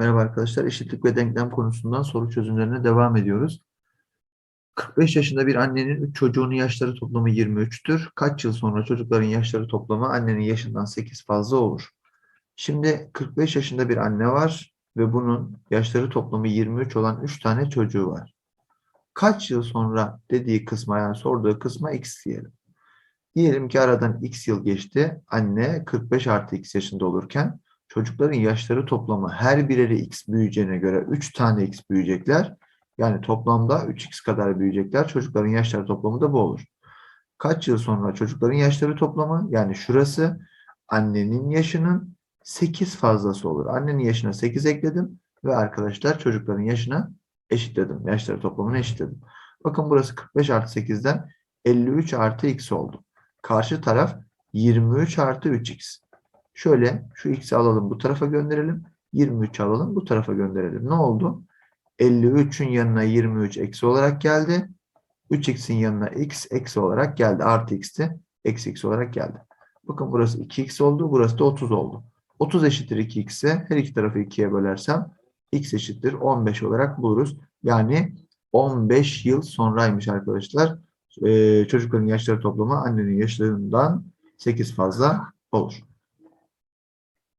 Merhaba arkadaşlar. Eşitlik ve denklem konusundan soru çözümlerine devam ediyoruz. 45 yaşında bir annenin 3 çocuğunun yaşları toplamı 23'tür. Kaç yıl sonra çocukların yaşları toplamı annenin yaşından 8 fazla olur? Şimdi 45 yaşında bir anne var ve bunun yaşları toplamı 23 olan 3 tane çocuğu var. Kaç yıl sonra dediği kısma yani sorduğu kısma x diyelim. Diyelim ki aradan x yıl geçti. Anne 45 artı x yaşında olurken çocukların yaşları toplamı her bireri x büyüyeceğine göre 3 tane x büyüyecekler. Yani toplamda 3x kadar büyüyecekler. Çocukların yaşları toplamı da bu olur. Kaç yıl sonra çocukların yaşları toplamı yani şurası annenin yaşının 8 fazlası olur. Annenin yaşına 8 ekledim ve arkadaşlar çocukların yaşına eşitledim. Yaşları toplamını eşitledim. Bakın burası 45 artı 8'den 53 artı x oldu. Karşı taraf 23 artı 3x. Şöyle şu x'i alalım bu tarafa gönderelim. 23 alalım bu tarafa gönderelim. Ne oldu? 53'ün yanına 23 eksi olarak geldi. 3x'in yanına x eksi olarak geldi. Artı x'ti. Eksi x olarak geldi. Bakın burası 2x oldu. Burası da 30 oldu. 30 eşittir 2x'e her iki tarafı 2'ye bölersem x eşittir 15 olarak buluruz. Yani 15 yıl sonraymış arkadaşlar. Ee, çocukların yaşları toplamı annenin yaşlarından 8 fazla olur.